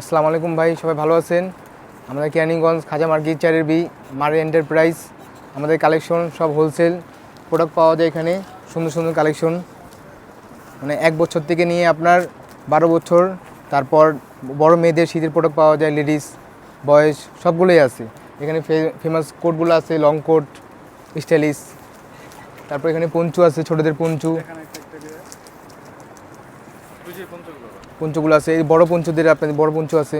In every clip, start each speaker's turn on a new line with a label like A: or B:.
A: আসসালামু আলাইকুম ভাই, সবাই ভালো আছেন? আমাদের ক্যানিগঞ্জ খাজা মার্কেট চারের বি মারে এন্টারপ্রাইজ, আমাদের কালেকশন সব হোলসেল প্রোডাক্ট পাওয়া যায় এখানে, সুন্দর সুন্দর কালেকশন। মানে এক বছর থেকে নিয়ে আপনার বারো বছর, তারপর বড় মেয়েদের শীতের প্রোডাক্ট পাওয়া যায় লেডিস বয়েস সবগুলোই আছে। এখানে ফেমাস কোটগুলো আছে লং কোট স্টাইলিশ তারপর এখানে পঞ্চু আছে, ছোটোদের পঞ্চু। পঞ্চগুলো আছে, এই বড় পঞ্চুদের আপনাদের বড় পঞ্চ আছে।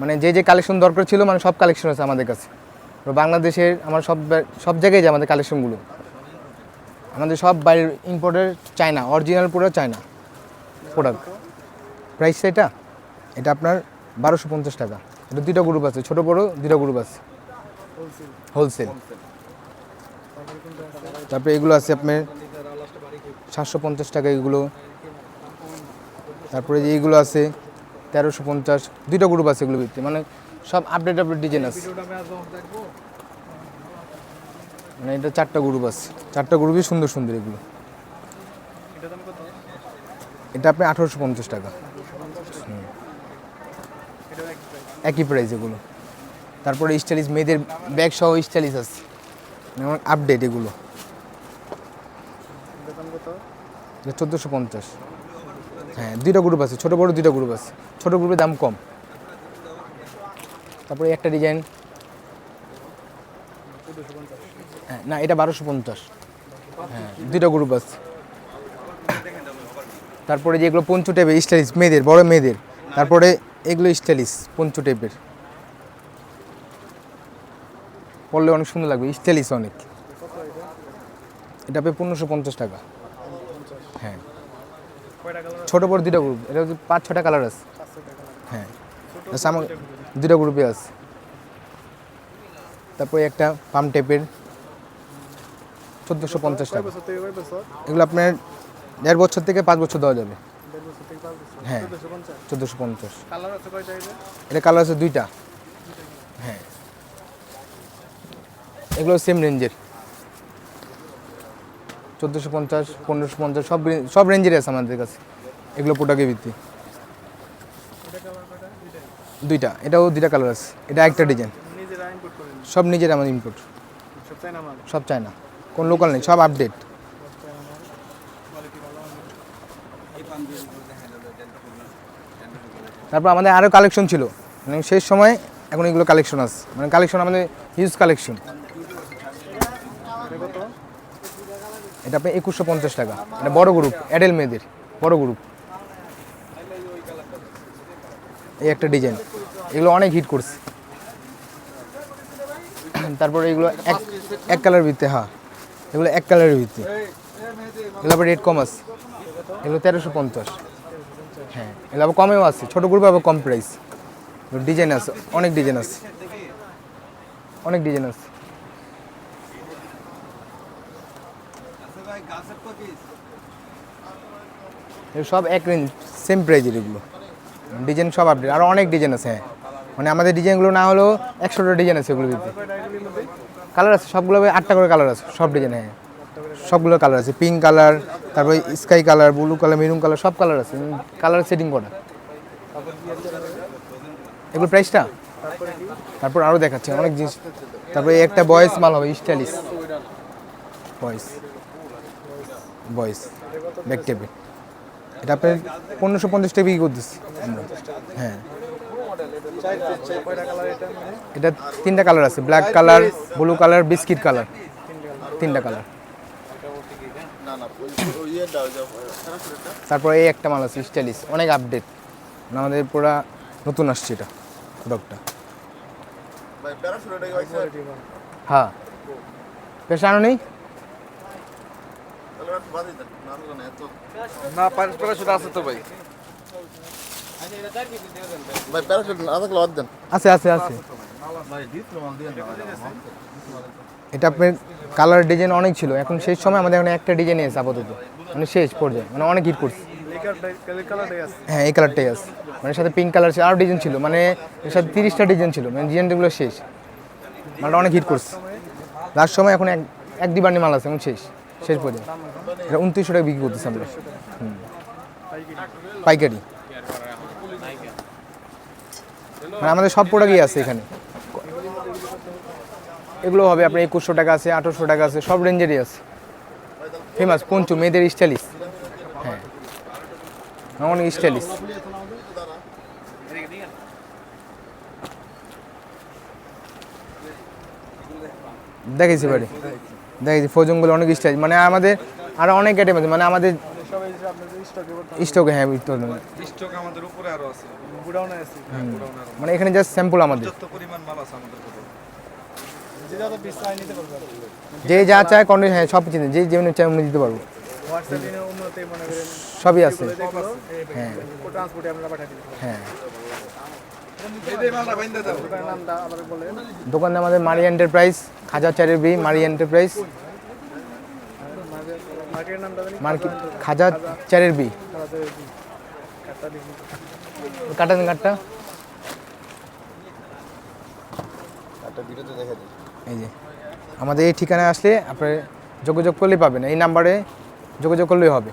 A: মানে যে যে কালেকশন দরকার ছিল মানে সব কালেকশন আছে আমাদের কাছে। বাংলাদেশের, আমার সব সব জায়গায় যে আমাদের কালেকশনগুলো আমাদের সব বাইরের ইম্পোর্টের চায়না অরিজিনাল পুরো চায়না প্রোডাক্ট প্রাইস এটা? এটা আপনার বারোশো পঞ্চাশ টাকা। এটা দুটো গ্রুপ আছে, ছোটো বড়ো দুটো গ্রুপ আছে। হোলসেল তারপরে এগুলো আছে আপনার সাতশো পঞ্চাশ টাকা এগুলো। তারপরে যে এইগুলো আছে, তেরোশো পঞ্চাশ, দুইটা গ্রুপ আছে এগুলো ভিত্তি মানে সব আপডেট আপডেট ডিজাইন আছে। মানে এটা চারটা গ্রুপ আছে। চারটা গ্রুপই সুন্দর সুন্দর এগুলো। এটা আপনি আঠারোশো পঞ্চাশ টাকা। একই প্রাইস এগুলো। তারপরে স্টাইলিশ মেয়েদের ব্যাগ সহ স্টাইলিশ আছে। আপডেট এগুলো। চোদ্দোশো পঞ্চাশ। হ্যাঁ দুইটা গ্রুপ আছে, ছোটো বড় দুইটা গ্রুপ আছে। ছোটো গ্রুপের দাম কম। তারপরে একটা ডিজাইন হ্যাঁ না, এটা বারোশো পঞ্চাশ। হ্যাঁ দুইটা গ্রুপ আছে। তারপরে যেগুলো পঞ্চু টাইপের স্টাইলিশ মেয়েদের, বড় মেয়েদের। তারপরে এগুলো স্টাইলিশ পঞ্চু টাইপের পড়লে অনেক সুন্দর লাগবে স্টাইলিশ অনেক। এটা পেয়ে পনেরোশো পঞ্চাশ টাকা। হ্যাঁ। ছোট বড় দুইটা গ্রুপ এটা হচ্ছে পাঁচ ছটা কালার আছে। হ্যাঁ আমার দুইটা গ্রুপে আছে। তারপরে একটা পাম টেপের চোদ্দোশো পঞ্চাশ টাকা। এগুলো আপনার দেড় বছর থেকে পাঁচ বছর দেওয়া যাবে। হ্যাঁ চোদ্দোশো পঞ্চাশ। এটা কালার আছে দুইটা। হ্যাঁ। এগুলো সেম রেঞ্জের চোদ্দোশো পঞ্চাশ, পনেরোশো পঞ্চাশ, সব সব রেঞ্জের আছে আমাদের কাছে। এগুলো প্রোডাক্টের ভিত্তি। দুইটা। এটাও দুইটা কালার আছে। এটা একটা ডিজাইন
B: ইনপুট
A: সব নিজের আমাদের
B: চাই
A: সব চায় না কোন লোকাল নেই, সব আপডেট তারপর আমাদের আরও কালেকশন ছিল। মানে শেষ সময় এখন এগুলো কালেকশন আছে। মানে কালেকশন আমাদের হিউজ কালেকশন এটা আপনি একুশশো পঞ্চাশ টাকা। এটা বড় গ্রুপ অ্যাডেল মেয়েদের, বড় গ্রুপ এই একটা ডিজাইন এগুলো অনেক হিট করছে। তারপরে এগুলো এক এক কালার ভিত্তি হ্যাঁ। এগুলো এক কালারের ভিত্তি। এগুলো আবার রেট কম আছে। এগুলো তেরোশো পঞ্চাশ। হ্যাঁ এগুলো আবার কমেও আছে। ছোটো গ্রুপে আবার কম প্রাইস ডিজাইন আছে, অনেক ডিজাইন আছে। অনেক ডিজাইন আছে। সব এক রেঞ্জ সেম প্রাইজের এগুলো। ডিজাইন সব আপডেট আরও অনেক ডিজাইন আছে। হ্যাঁ মানে আমাদের ডিজাইনগুলো না হলেও একশোটা ডিজাইন আছে এগুলোর ভিতরে কালার আছে, সবগুলো আটটা করে কালার আছে, সব ডিজাইন হ্যাঁ। সবগুলো কালার আছে পিঙ্ক কালার তারপরে sky colour blue colour maroon colour সব কালার আছে কালার সেটিং করা। এগুলো প্রাইসটা
B: তারপর
A: আরও দেখাচ্ছে, অনেক জিনিস। তারপরে একটা বয়েস মাল হবে স্টাইলিশ বয়েস বয়েস ব্যাক টেপে এটা আপনার পনেরোশো পঞ্চাশ টাকা বিক্রি করতেছি আমরা। হ্যাঁ।
B: এটা মানে
A: তিনটা কালার আছে black colour blue colour biscuit colour তিনটা কালার তারপরে এই একটা মাল আছে স্টাইলিশ অনেক আপডেট আমাদের পুরা নতুন আসছে এটা প্রোডাক্টটা হ্যাঁ। পেশা আনো নেই?
C: না প্যারাশুট আছে তো ভাই।
D: ভাই প্যারাশুট না থাকলে বাদ দেন।
A: আছে আছে আছে। এটা আপনার কালার ডিজাইন অনেক ছিল। এখন শেষ সময় আমাদের এখন একটা ডিজাইন এসে আপাতত। মানে শেষ পর্যায়ে। মানে অনেক হিট করছে। হ্যাঁ এই কালারটাই আছে। মানে সাথে পিঙ্ক কালার ছিল। আরও ডিজাইন ছিল। মানে এর সাথে তিরিশটা ডিজাইন ছিল। মানে ডিজাইনগুলো শেষ। মালটা অনেক হিট করছে। লাস্ট সময় এখন এক এক দিবানি মাল আছে এখন শেষ। শেষ পর্যায়ে এটা উনত্রিশশো টাকা বিক্রি করতেছি আমরা। হুম। পাইকারি। মানে আমাদের সব প্রোডাক্টই আছে এখানে। এগুলো হবে আপনার একুশশো টাকা আছে, আঠারোশো টাকা আছে, সব রেঞ্জেরই আছে। ফেমাস পঞ্চু, মেয়েদের স্টাইলিশ হ্যাঁ। অনেক স্টাইলিশ দেখেছি বাড়ি। দেখেছি ফোজনগুলো অনেক স্টাইল মানে আমাদের আরও অনেক আইটেম আছে মানে আমাদের
B: স্টকে
A: স্টকে হ্যাঁ স্টক
C: স্টক আমাদের উপরে আরও আছে।
B: গুডাউনে আছে
A: মানে এখানে জাস্ট স্যাম্পল আমাদের।
C: যত পরিমাণ মাল আছে আমাদের
B: যে।
A: যে যা চায় কন্ডিশন হ্যাঁ সব চিনি যে যেমন চায় অমনি দিতে পারব। সবই আছে। হ্যাঁ। হ্যাঁ। দোকানে আমাদের মারি এন্টারপ্রাইজ খাজা চারের বি মারি এন্টারপ্রাইজ খাজা চারের বি কাটান কাটটা। এই যে, আমাদের এই ঠিকানায় আসলে আপনি যোগাযোগ করলেই পাবেন। এই নাম্বারে যোগাযোগ করলেই হবে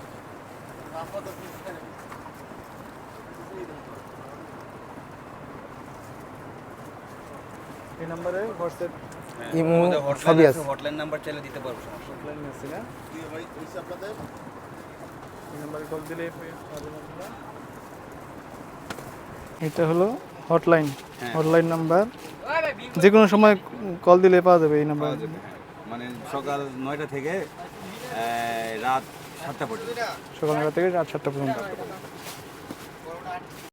B: এই নাম্বারে হোয়াটসঅ্যাপ
A: ইমো সবই আছে
E: হটলাইন নাম্বার চাইলে দিতে পারব সমস্যা নেই।
B: আছে না?
D: ভাই হইছে আপনাদের?
B: এই নাম্বারে কল দিলে এটা হলো হটলাইন হটলাইন নাম্বার যে কোনো সময় কল দিলে পাওয়া যাবে এই নাম্বার
E: পাওয়া মানে সকাল নয়টা থেকে রাত সাতটা পর্যন্ত।
B: সকাল নয়টা থেকে রাত সাতটা পর্যন্ত।